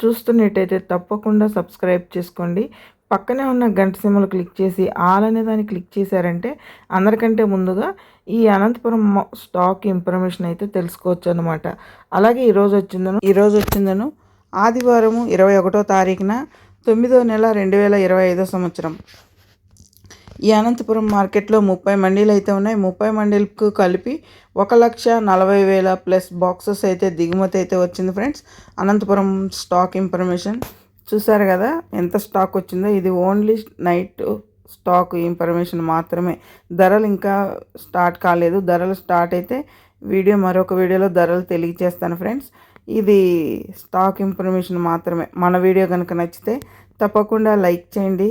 చూస్తున్నట్టయితే తప్పకుండా సబ్స్క్రైబ్ చేసుకోండి. పక్కనే ఉన్న గంట సిమ్మలు క్లిక్ చేసి ఆల్ అనే దాన్ని క్లిక్ చేశారంటే అందరికంటే ముందుగా ఈ అనంతపురం స్టాక్ ఇన్ఫర్మేషన్ అయితే తెలుసుకోవచ్చు అనమాట అలాగే ఈరోజు వచ్చిందను ఈరోజు వచ్చిందను ఆదివారము ఇరవై ఒకటో తారీఖున తొమ్మిదో నెల రెండు వేల ఇరవై ఐదో సంవత్సరం. ఈ అనంతపురం మార్కెట్లో ముప్పై మండీలు అయితే ఉన్నాయి. ముప్పై మండీలకు కలిపి ఒక లక్ష నలభై వేల ప్లస్ బాక్సెస్ అయితే దిగుమతి అయితే వచ్చింది ఫ్రెండ్స్. Anantapuram stock information. చూసారు కదా ఎంత స్టాక్ వచ్చిందో? ఇది ఓన్లీ నైట్ స్టాక్ ఇన్ఫర్మేషన్ మాత్రమే. ధరలు ఇంకా స్టార్ట్ కాలేదు. ధరలు స్టార్ట్ అయితే వీడియో మరొక వీడియోలో ధరలు తెలియజేస్తాను ఫ్రెండ్స్. ఇది స్టాక్ ఇన్ఫర్మేషన్ మాత్రమే. మన వీడియో కనుక నచ్చితే తప్పకుండా లైక్ చేయండి.